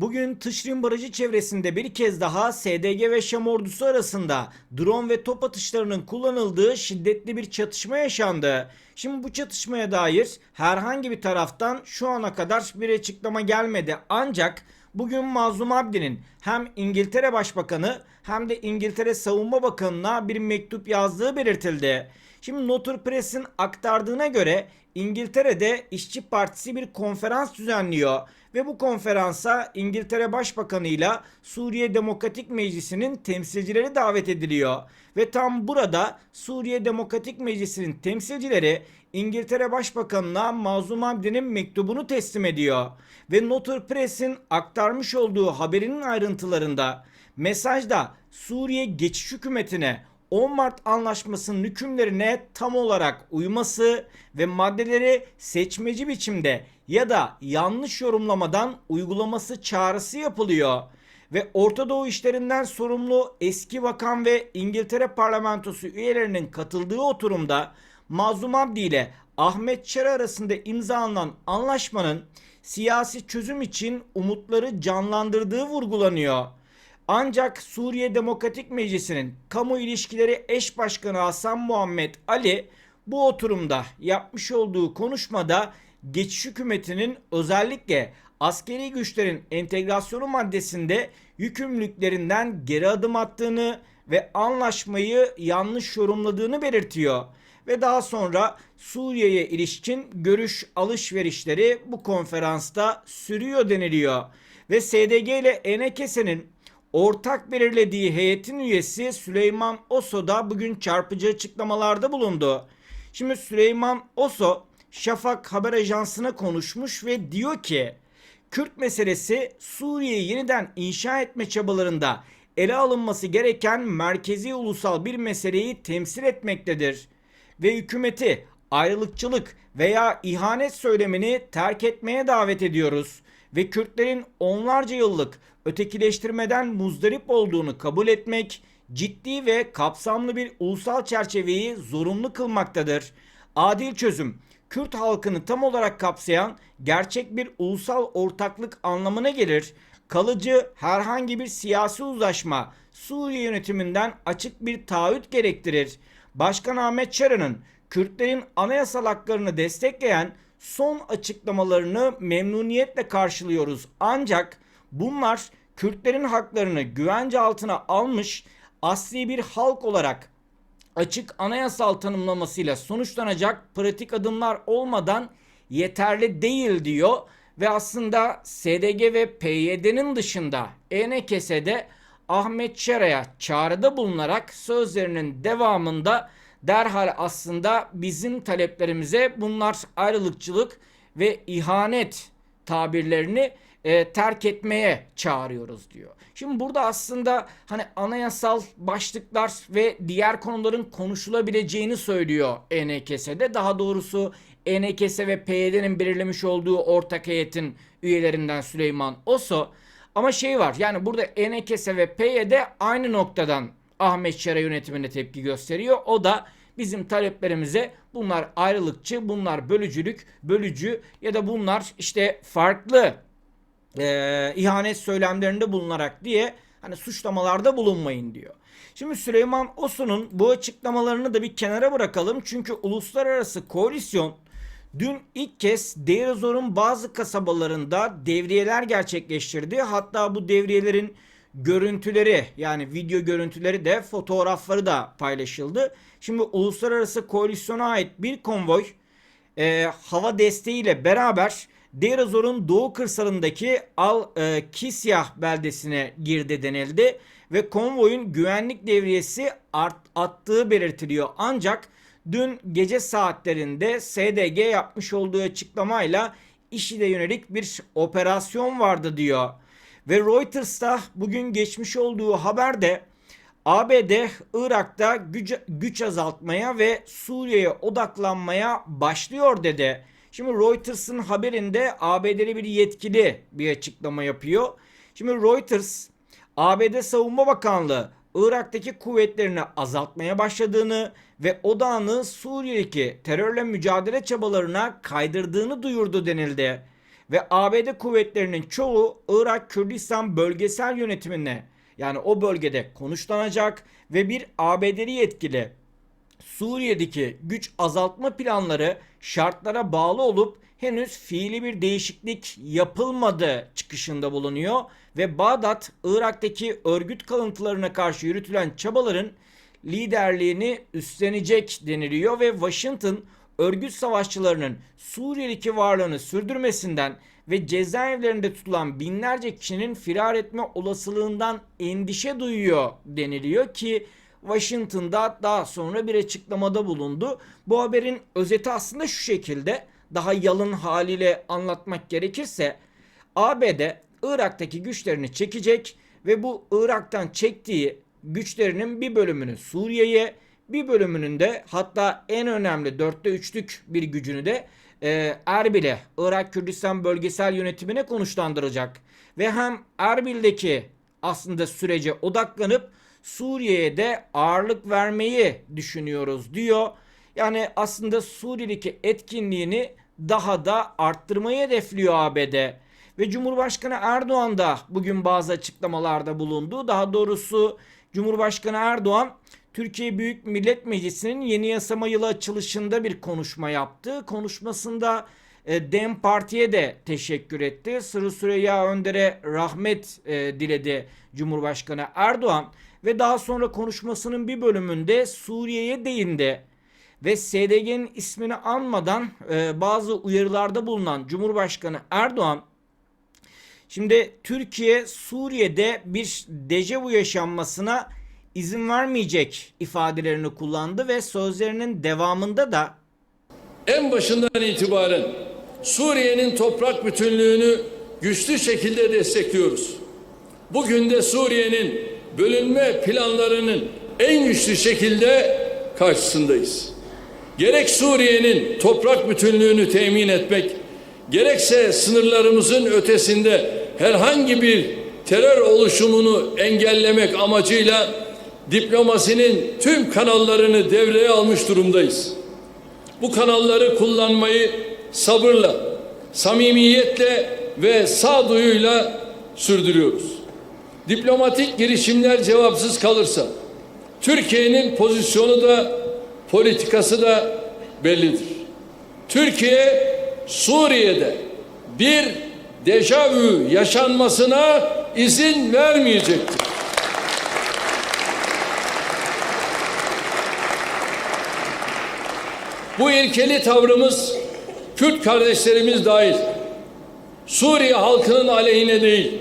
Bugün Tışrin Barajı çevresinde bir kez daha SDG ve Şam ordusu arasında drone ve top atışlarının kullanıldığı şiddetli bir çatışma yaşandı. Şimdi bu çatışmaya dair herhangi bir taraftan şu ana kadar bir açıklama gelmedi. Ancak bugün Mazlum Abdi'nin hem İngiltere Başbakanı hem de İngiltere Savunma Bakanı'na bir mektup yazdığı belirtildi. Şimdi Notur Press'in aktardığına göre İngiltere'de İşçi Partisi bir konferans düzenliyor ve bu konferansa İngiltere Başbakanı ile Suriye Demokratik Meclisi'nin temsilcileri davet ediliyor. Ve tam burada Suriye Demokratik Meclisi'nin temsilcileri İngiltere Başbakanı'na Mazlum Abdi'nin mektubunu teslim ediyor. Ve Notur Press'in aktarmış olduğu haberinin ayrıntılarında mesajda Suriye geçiş hükümetine 10 Mart Anlaşması'nın hükümlerine tam olarak uyması ve maddeleri seçmeci biçimde ya da yanlış yorumlamadan uygulaması çağrısı yapılıyor. Ve Orta Doğu işlerinden sorumlu eski bakan ve İngiltere parlamentosu üyelerinin katıldığı oturumda Mazlum Abdi ile Ahmet Çara arasında imzalanan anlaşmanın siyasi çözüm için umutları canlandırdığı vurgulanıyor. Ancak Suriye Demokratik Meclisi'nin kamu ilişkileri eş başkanı Hasan Muhammed Ali bu oturumda yapmış olduğu konuşmada geçiş hükümetinin özellikle askeri güçlerin entegrasyonu maddesinde yükümlülüklerinden geri adım attığını ve anlaşmayı yanlış yorumladığını belirtiyor. Ve daha sonra Suriye'ye ilişkin görüş alışverişleri bu konferansta sürüyor deniliyor. Ve SDG ile ENKS'nin ortak belirlediği heyetin üyesi Süleyman Oso da bugün çarpıcı açıklamalarda bulundu. Şimdi Süleyman Oso Şafak haber ajansına konuşmuş ve diyor ki Kürt meselesi Suriye'yi yeniden inşa etme çabalarında ele alınması gereken merkezi ulusal bir meseleyi temsil etmektedir ve hükümeti ayrılıkçılık veya ihanet söylemini terk etmeye davet ediyoruz ve Kürtlerin onlarca yıllık ötekileştirmeden muzdarip olduğunu kabul etmek ciddi ve kapsamlı bir ulusal çerçeveyi zorunlu kılmaktadır. Adil çözüm Kürt halkını tam olarak kapsayan gerçek bir ulusal ortaklık anlamına gelir. Kalıcı herhangi bir siyasi uzlaşma Suriye yönetiminden açık bir taahhüt gerektirir. Başkan Ahmet Çara'nın Kürtlerin anayasal haklarını destekleyen son açıklamalarını memnuniyetle karşılıyoruz. Ancak bunlar Kürtlerin haklarını güvence altına almış asli bir halk olarak açık anayasal tanımlamasıyla sonuçlanacak pratik adımlar olmadan yeterli değil diyor. Ve aslında SDG ve PYD'nin dışında ENKS'de Ahmet Çera'ya çağrıda bulunarak sözlerinin devamında derhal aslında bizim taleplerimize bunlar ayrılıkçılık ve ihanet tabirlerini e, terk etmeye çağırıyoruz diyor. Şimdi burada aslında hani anayasal başlıklar ve diğer konuların konuşulabileceğini söylüyor ENKS'de. Daha doğrusu ENKS ve PYD'nin belirlemiş olduğu ortak heyetin üyelerinden Süleyman Oso. Ama şey var yani burada ENKS ve PYD aynı noktadan Ahmet Şara yönetimine tepki gösteriyor. O da bizim taleplerimize bunlar ayrılıkçı, bunlar bölücülük, bölücü ya da bunlar işte farklı e, ihanet söylemlerinde bulunarak diye hani suçlamalarda bulunmayın diyor. Şimdi Süleyman Osu'nun bu açıklamalarını da bir kenara bırakalım. Çünkü uluslararası koalisyon dün ilk kez Deir ez-Zor'un bazı kasabalarında devriyeler gerçekleştirdi. Hatta bu devriyelerin görüntüleri yani video görüntüleri de fotoğrafları da paylaşıldı. Şimdi uluslararası koalisyona ait bir konvoy e, hava desteğiyle beraber Deir ez-Zor'un doğu kırsalındaki Al e, Kisyah beldesine girdi denildi ve konvoyun güvenlik devriyesi art, attığı belirtiliyor. Ancak dün gece saatlerinde SDG yapmış olduğu açıklamayla IŞİD'e yönelik bir operasyon vardı diyor. Ve Reuters'ta bugün geçmiş olduğu haberde ABD Irak'ta güç, güç azaltmaya ve Suriye'ye odaklanmaya başlıyor dedi. Şimdi Reuters'ın haberinde ABD'li bir yetkili bir açıklama yapıyor. Şimdi Reuters ABD Savunma Bakanlığı Irak'taki kuvvetlerini azaltmaya başladığını ve odağını Suriye'deki terörle mücadele çabalarına kaydırdığını duyurdu denildi. ve ABD kuvvetlerinin çoğu Irak Kürdistan bölgesel yönetimine yani o bölgede konuşlanacak ve bir ABD'li yetkili Suriye'deki güç azaltma planları şartlara bağlı olup henüz fiili bir değişiklik yapılmadı çıkışında bulunuyor ve Bağdat Irak'taki örgüt kalıntılarına karşı yürütülen çabaların liderliğini üstlenecek deniliyor ve Washington örgüt savaşçılarının Suriye'deki varlığını sürdürmesinden ve cezaevlerinde tutulan binlerce kişinin firar etme olasılığından endişe duyuyor deniliyor ki Washington'da daha sonra bir açıklamada bulundu. Bu haberin özeti aslında şu şekilde daha yalın haliyle anlatmak gerekirse ABD Irak'taki güçlerini çekecek ve bu Irak'tan çektiği güçlerinin bir bölümünü Suriye'ye bir bölümünün de hatta en önemli dörtte üçlük bir gücünü de e, Erbil'e Irak Kürdistan bölgesel yönetimine konuşlandıracak. Ve hem Erbil'deki aslında sürece odaklanıp Suriye'ye de ağırlık vermeyi düşünüyoruz diyor. Yani aslında Suriye'deki etkinliğini daha da arttırmayı hedefliyor ABD. Ve Cumhurbaşkanı Erdoğan da bugün bazı açıklamalarda bulundu. Daha doğrusu Cumhurbaşkanı Erdoğan Türkiye Büyük Millet Meclisi'nin yeni yasama yılı açılışında bir konuşma yaptı. Konuşmasında e, Dem Parti'ye de teşekkür etti. Sırrı Süreyya Önder'e rahmet e, diledi Cumhurbaşkanı Erdoğan ve daha sonra konuşmasının bir bölümünde Suriye'ye değindi ve SDG'nin ismini anmadan e, bazı uyarılarda bulunan Cumhurbaşkanı Erdoğan şimdi Türkiye Suriye'de bir dejavu yaşanmasına izin vermeyecek ifadelerini kullandı ve sözlerinin devamında da en başından itibaren Suriye'nin toprak bütünlüğünü güçlü şekilde destekliyoruz. Bugün de Suriye'nin bölünme planlarının en güçlü şekilde karşısındayız. Gerek Suriye'nin toprak bütünlüğünü temin etmek, gerekse sınırlarımızın ötesinde herhangi bir terör oluşumunu engellemek amacıyla diplomasinin tüm kanallarını devreye almış durumdayız. Bu kanalları kullanmayı sabırla, samimiyetle ve sağduyuyla sürdürüyoruz. Diplomatik girişimler cevapsız kalırsa Türkiye'nin pozisyonu da politikası da bellidir. Türkiye Suriye'de bir dejavü yaşanmasına izin vermeyecektir. Bu ilkeli tavrımız Kürt kardeşlerimiz dahil Suriye halkının aleyhine değil,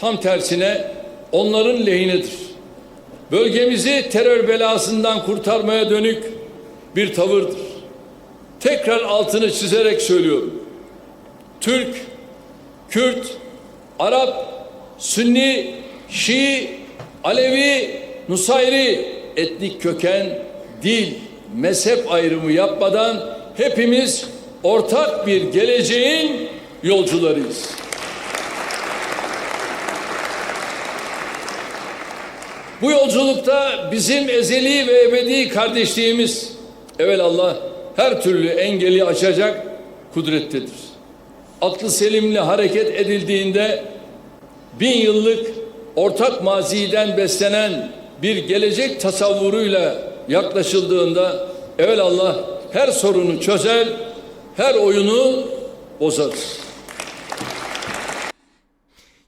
tam tersine onların lehinedir. Bölgemizi terör belasından kurtarmaya dönük bir tavırdır. Tekrar altını çizerek söylüyorum. Türk, Kürt, Arap, Sünni, Şii, Alevi, Nusayri etnik köken, dil, mezhep ayrımı yapmadan hepimiz ortak bir geleceğin yolcularıyız. Bu yolculukta bizim ezeli ve ebedi kardeşliğimiz Allah her türlü engeli açacak kudrettedir. Aklı selimle hareket edildiğinde bin yıllık ortak maziden beslenen bir gelecek tasavvuruyla yaklaşıldığında Allah her sorunu çözer, her oyunu bozarız.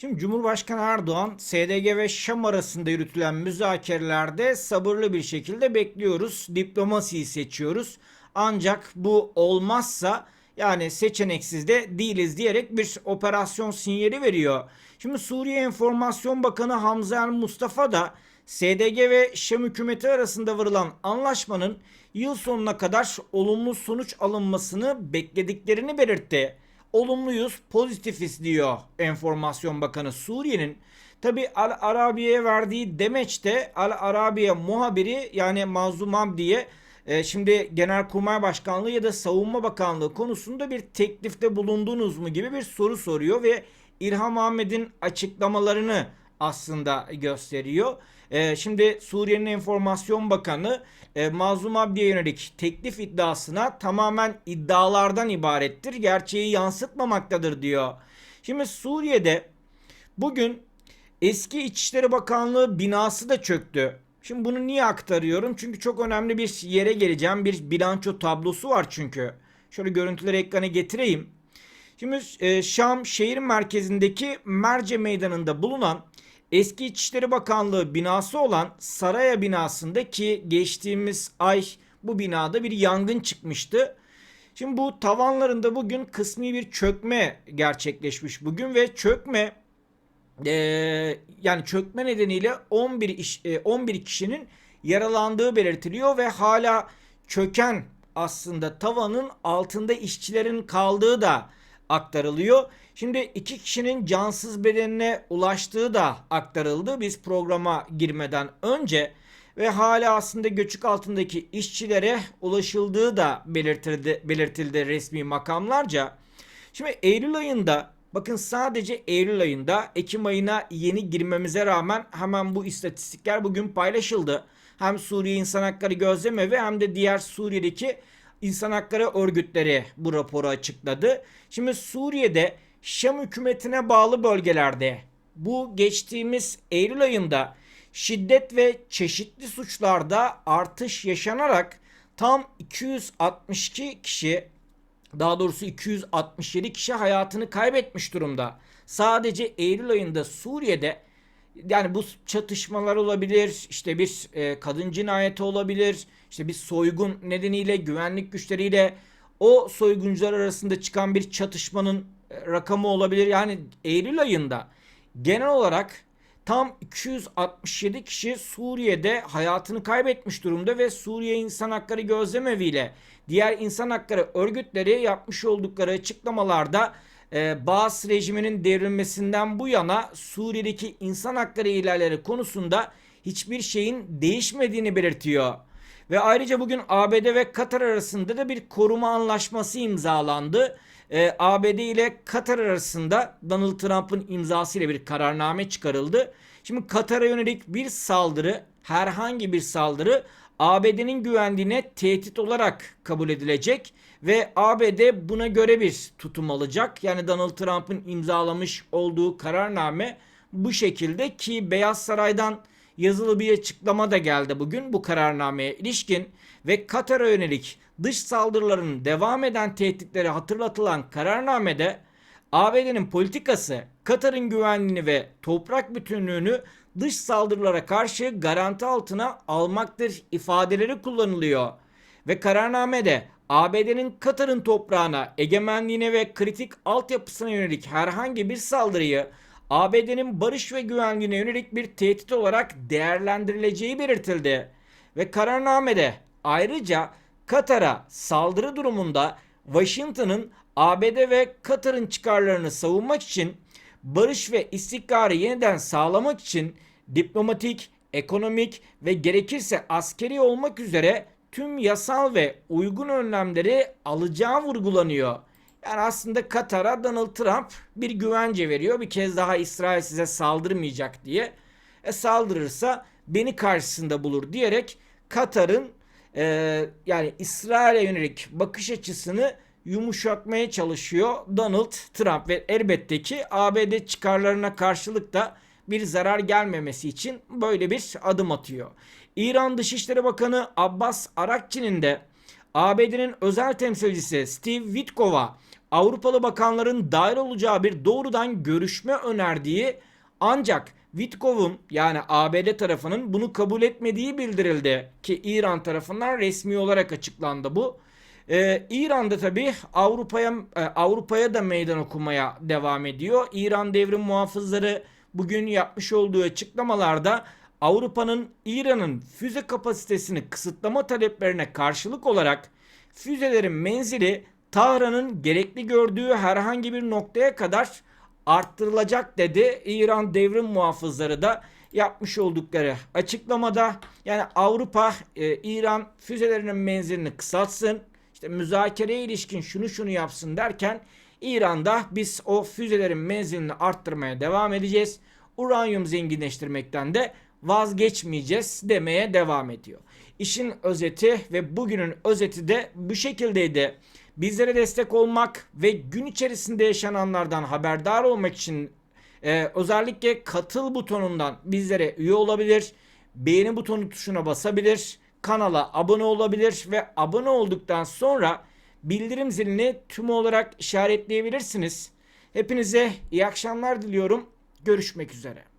Şimdi Cumhurbaşkanı Erdoğan SDG ve Şam arasında yürütülen müzakerelerde sabırlı bir şekilde bekliyoruz. Diplomasiyi seçiyoruz. Ancak bu olmazsa yani seçeneksiz de değiliz diyerek bir operasyon sinyali veriyor. Şimdi Suriye Enformasyon Bakanı Hamza El Mustafa da SDG ve Şam hükümeti arasında varılan anlaşmanın yıl sonuna kadar olumlu sonuç alınmasını beklediklerini belirtti. Olumluyuz, pozitifiz diyor Enformasyon Bakanı Suriye'nin. Tabi Al Arabiye'ye verdiği demeçte Al Arabiye muhabiri yani Mazlum Abdi'ye e, şimdi Genelkurmay Başkanlığı ya da Savunma Bakanlığı konusunda bir teklifte bulundunuz mu gibi bir soru soruyor ve İlham Ahmet'in açıklamalarını aslında gösteriyor. Ee, şimdi Suriye'nin Enformasyon Bakanı e, Mazlum Abdi'ye yönelik teklif iddiasına tamamen iddialardan ibarettir. Gerçeği yansıtmamaktadır diyor. Şimdi Suriye'de bugün eski İçişleri Bakanlığı binası da çöktü. Şimdi bunu niye aktarıyorum? Çünkü çok önemli bir yere geleceğim. Bir bilanço tablosu var çünkü. Şöyle görüntüleri ekrana getireyim. Şimdi e, Şam şehir merkezindeki Merce Meydanı'nda bulunan eski İçişleri Bakanlığı binası olan Saraya binasında ki geçtiğimiz ay bu binada bir yangın çıkmıştı. Şimdi bu tavanlarında bugün kısmi bir çökme gerçekleşmiş bugün ve çökme e, yani çökme nedeniyle 11 iş, e, 11 kişinin yaralandığı belirtiliyor ve hala çöken aslında tavanın altında işçilerin kaldığı da aktarılıyor. Şimdi iki kişinin cansız bedenine ulaştığı da aktarıldı biz programa girmeden önce ve hala aslında göçük altındaki işçilere ulaşıldığı da belirtildi, belirtildi resmi makamlarca. Şimdi Eylül ayında bakın sadece Eylül ayında Ekim ayına yeni girmemize rağmen hemen bu istatistikler bugün paylaşıldı. Hem Suriye İnsan Hakları Gözlem Evi hem de diğer Suriye'deki İnsan Hakları örgütleri bu raporu açıkladı. Şimdi Suriye'de Şam hükümetine bağlı bölgelerde bu geçtiğimiz Eylül ayında şiddet ve çeşitli suçlarda artış yaşanarak tam 262 kişi daha doğrusu 267 kişi hayatını kaybetmiş durumda. Sadece Eylül ayında Suriye'de yani bu çatışmalar olabilir, işte bir e, kadın cinayeti olabilir, işte bir soygun nedeniyle güvenlik güçleriyle o soyguncular arasında çıkan bir çatışmanın e, rakamı olabilir. Yani Eylül ayında genel olarak tam 267 kişi Suriye'de hayatını kaybetmiş durumda ve Suriye İnsan Hakları Gözlemevi ile diğer insan hakları örgütleri yapmış oldukları açıklamalarda e, Baas rejiminin devrilmesinden bu yana Suriye'deki insan hakları ihlalleri konusunda hiçbir şeyin değişmediğini belirtiyor. Ve ayrıca bugün ABD ve Katar arasında da bir koruma anlaşması imzalandı. Ee, ABD ile Katar arasında Donald Trump'ın imzasıyla bir kararname çıkarıldı. Şimdi Katar'a yönelik bir saldırı, herhangi bir saldırı ABD'nin güvenliğine tehdit olarak kabul edilecek ve ABD buna göre bir tutum alacak. Yani Donald Trump'ın imzalamış olduğu kararname bu şekilde ki Beyaz Saray'dan yazılı bir açıklama da geldi bugün bu kararnameye ilişkin ve Katar'a yönelik dış saldırıların devam eden tehditleri hatırlatılan kararnamede ABD'nin politikası Katar'ın güvenliğini ve toprak bütünlüğünü dış saldırılara karşı garanti altına almaktır ifadeleri kullanılıyor. Ve kararnamede ABD'nin Katar'ın toprağına, egemenliğine ve kritik altyapısına yönelik herhangi bir saldırıyı ABD'nin barış ve güvenliğine yönelik bir tehdit olarak değerlendirileceği belirtildi. Ve kararnamede ayrıca Katar'a saldırı durumunda Washington'ın ABD ve Katar'ın çıkarlarını savunmak için barış ve istikrarı yeniden sağlamak için diplomatik, ekonomik ve gerekirse askeri olmak üzere tüm yasal ve uygun önlemleri alacağı vurgulanıyor. Yani aslında Katar'a Donald Trump bir güvence veriyor. Bir kez daha İsrail size saldırmayacak diye. E saldırırsa beni karşısında bulur diyerek Katar'ın e, yani İsrail'e yönelik bakış açısını yumuşatmaya çalışıyor Donald Trump ve elbette ki ABD çıkarlarına karşılık da bir zarar gelmemesi için böyle bir adım atıyor. İran Dışişleri Bakanı Abbas Arakçi'nin de ABD'nin özel temsilcisi Steve Witkoff'a Avrupalı bakanların dahil olacağı bir doğrudan görüşme önerdiği ancak Witkoff'un yani ABD tarafının bunu kabul etmediği bildirildi ki İran tarafından resmi olarak açıklandı bu. Ee, İran'da tabi Avrupa'ya e, Avrupa'ya da meydan okumaya devam ediyor. İran devrim muhafızları bugün yapmış olduğu açıklamalarda Avrupa'nın İran'ın füze kapasitesini kısıtlama taleplerine karşılık olarak füzelerin menzili Tahran'ın gerekli gördüğü herhangi bir noktaya kadar arttırılacak dedi. İran devrim muhafızları da yapmış oldukları açıklamada yani Avrupa e, İran füzelerinin menzilini kısaltsın işte müzakereye ilişkin şunu şunu yapsın derken İran'da biz o füzelerin menzilini arttırmaya devam edeceğiz. uranyum zenginleştirmekten de vazgeçmeyeceğiz demeye devam ediyor. İşin özeti ve bugünün özeti de bu şekildeydi. Bizlere destek olmak ve gün içerisinde yaşananlardan haberdar olmak için e, özellikle katıl butonundan bizlere üye olabilir, beğeni butonu tuşuna basabilir, kanala abone olabilir ve abone olduktan sonra bildirim zilini tüm olarak işaretleyebilirsiniz. Hepinize iyi akşamlar diliyorum. Görüşmek üzere.